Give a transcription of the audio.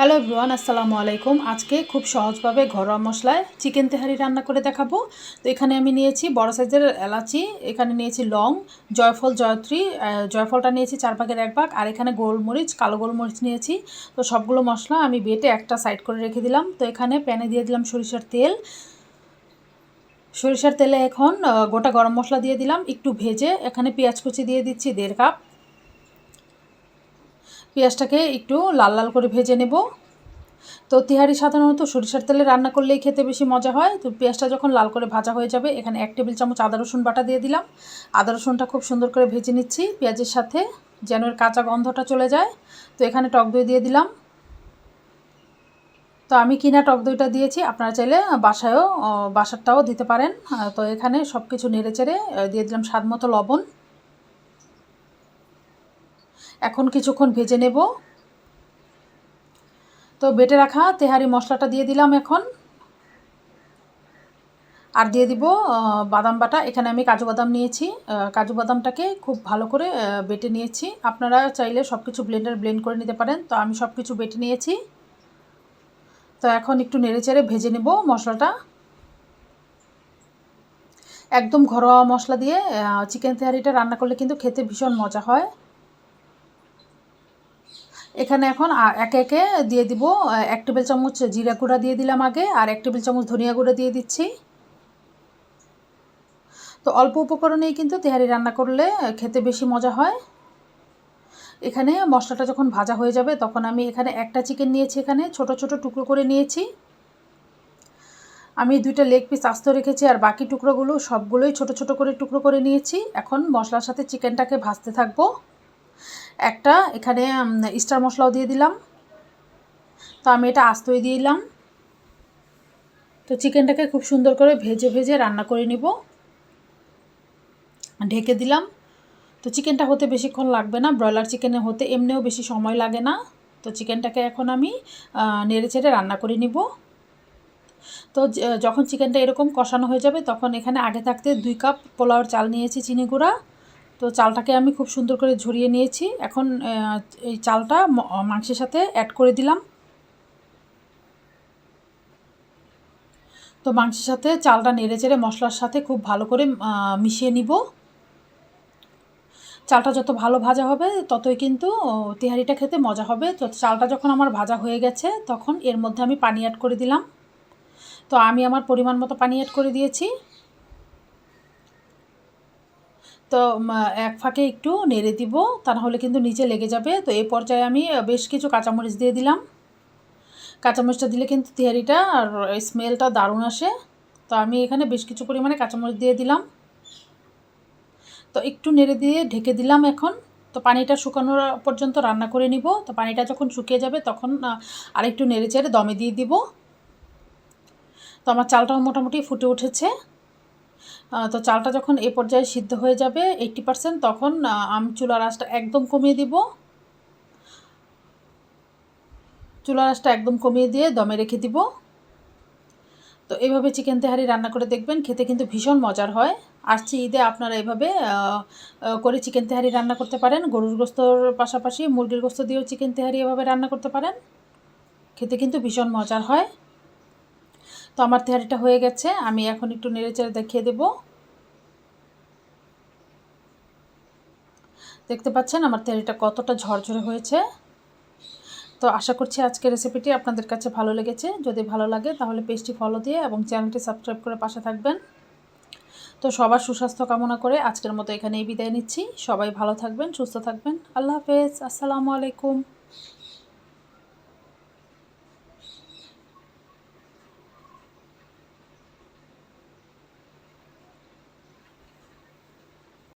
Hello everyone, আসসালামু আলাইকুম। আজকে খুব সহজভাবে ঘরোয়া মশলায় চিকেন তেহারি রান্না করে দেখাবো। তো এখানে আমি নিয়েছি বড় সাইজের এলাচি, এখানে নিয়েছি লং, জয়ফল, জয়ত্রী জয়ফলটা নিয়েছি চার ভাগের এক ভাগ, আর এখানে গোলমরিচ, কালো গোলমরিচ নিয়েছি। তো সবগুলো মশলা আমি বেটে একটা সাইড করে রেখে দিলাম। তো এখানে প্যানে দিয়ে দিলাম সরিষার তেল। সরিষার তেলে এখন গোটা গরম মশলা দিয়ে দিলাম, একটু ভেজে এখানে পেঁয়াজ কুচি দিয়ে দিচ্ছি দেড় কাপ। পেঁয়াজটাকে একটু লাল লাল করে ভেজে নেব। তো তিহারি সাধারণত সরিষার তেলে রান্না করলেই খেতে বেশি মজা হয়। তো পেঁয়াজটা যখন লাল করে ভাজা হয়ে যাবে, এখানে এক টেবিল চামচ আদা রসুন বাটা দিয়ে দিলাম। আদা রসুনটা খুব সুন্দর করে ভেজে নিচ্ছি। পেঁয়াজের সাথে যেন এর কাঁচা গন্ধটা চলে যায়। তো এখানে টক দই দিয়ে দিলাম। তো আমি কিনা টক দইটা দিয়েছি, আপনারা চাইলে বাসায়ও বাসারটাও দিতে পারেন। তো এখানে সব কিছু নেড়ে চেড়ে দিয়ে দিলাম স্বাদ মতো লবণ। এখন কিছুক্ষণ ভেজে নেব। তো বেটে রাখা তেহারি মশলাটা দিয়ে দিলাম এখন। আর দিয়ে দিব বাদাম বাটা। এখানে আমি কাজু বাদাম নিয়েছি। কাজু বাদামটাকে খুব ভালো করে বেটে নিয়েছি। আপনারা চাইলে সব কিছু ব্লেন্ডার ব্লেন্ড করে নিতে পারেন। তো আমি সব কিছু বেটে নিয়েছি। তো এখন একটু নেড়ে চেড়ে ভেজে নেব মশলাটা। একদম ঘরোয়া মশলা দিয়ে চিকেন তেহারিটা রান্না করলে কিন্তু খেতে ভীষণ মজা হয়। এখানে এখন একে একে দিয়ে দিব এক টেবিল চামচ জিরা গুঁড়া দিয়ে দিলাম আগে, আর এক টেবিল চামচ ধনিয়া গুঁড়া দিয়ে দিচ্ছি। তো অল্প উপকরণেই কিন্তু তেহারি রান্না করলে খেতে বেশি মজা হয়। এখানে মশলাটা যখন ভাজা হয়ে যাবে, তখন আমি এখানে একটা চিকেন নিয়েছি এখানে, ছোট ছোট টুকরো করে নিয়েছি। আমি দুইটা লেগ পিস আস্ত রেখেছি, আর বাকি টুকরোগুলো সবগুলোই ছোট ছোট করে টুকরো করে নিয়েছি। এখন মশলার সাথে চিকেনটাকে ভাজতে থাকব। একটা, এখানে স্টার মশলাও দিয়ে দিলাম। তো আমি এটা আস্তই দিলাম। তো চিকেনটাকে খুব সুন্দর করে ভেজে ভেজে রান্না করে নিব। ঢেকে দিলাম। তো চিকেনটা হতে বেশিক্ষণ লাগবে না, ব্রয়লার চিকেনে হতে এমনিও বেশি সময় লাগে না। তো চিকেনটাকে এখন আমি নেড়ে চেড়ে রান্না করে নিব। তো যখন চিকেনটা এরকম কষানো হয়ে যাবে, তখন এখানে আগে থাকতে দুই কাপ পোলাওর চাল নিয়েছি, চিনি গুঁড়া। তো চালটাকে আমি খুব সুন্দর করে ঝরিয়ে নিয়েছি। এখন এই চালটা মাংসের সাথে অ্যাড করে দিলাম। তো মাংসের সাথে চালটা নেড়ে চেড়ে মশলার সাথে খুব ভালো করে মিশিয়ে নিব। চালটা যত ভালো ভাজা হবে, ততই কিন্তু তেহারিটা খেতে মজা হবে। তো চালটা যখন আমার ভাজা হয়ে গেছে, তখন এর মধ্যে আমি পানি অ্যাড করে দিলাম। তো আমি আমার পরিমাণ মতো পানি অ্যাড করে দিয়েছি। তো এক ফাঁকে একটু নেড়ে দিব তা নাহলে কিন্তু নিচে লেগে যাবে। তো এই পর্যায়ে আমি বেশ কিছু কাঁচামরিচ দিয়ে দিলাম। কাঁচামরিচটা দিলে কিন্তু তেহারিটা আর স্মেলটা দারুণ আসে। তো আমি এখানে বেশ কিছু পরিমাণে কাঁচামরিচ দিয়ে দিলাম। তো একটু নেড়ে দিয়ে ঢেকে দিলাম এখন। তো পানিটা শুকানোর পর্যন্ত রান্না করে নিব। তো পানিটা যখন শুকিয়ে যাবে তখন আরেকটু নেড়ে চেড়ে দমে দিয়ে দিব। তো আমার চালটাও মোটামুটি ফুটে উঠেছে। তো চালটা যখন এ পর্যায়ে সিদ্ধ হয়ে যাবে এইট্টি পারসেন্ট তখন আমি চুলার আঁচটা একদম কমিয়ে দিব। চুলার আঁচটা একদম কমিয়ে দিয়ে দমে রেখে দিব। তো এইভাবে চিকেন তেহারি রান্না করে দেখবেন, খেতে কিন্তু ভীষণ মজার হয়। আসছে ঈদে আপনারা এভাবে করে চিকেন তেহারি রান্না করতে পারেন। গরুর গোস্তর পাশাপাশি মুরগির গোস্ত দিয়েও চিকেন তেহারি এভাবে রান্না করতে পারেন। খেতে কিন্তু ভীষণ মজার হয়। তো আমার তেহারিটা হয়ে গেছে। আমি এখন একটু নেড়েচেড়ে দেখিয়ে দেব। দেখতে পাচ্ছেন আমার তেহারিটা কতটা ঝরঝরে হয়েছে। তো আশা করছি আজকের রেসিপিটি আপনাদের কাছে ভালো লেগেছে। যদি ভালো লাগে তাহলে পেজটি ফলো দিয়ে এবং চ্যানেলটি সাবস্ক্রাইব করে পাশে থাকবেন। তো সবার সুস্বাস্থ্য কামনা করে আজকের মতো এখানেই বিদায় নিচ্ছি। সবাই ভালো থাকবেন, সুস্থ থাকবেন। আল্লাহ হাফেজ। আসসালামু আলাইকুম।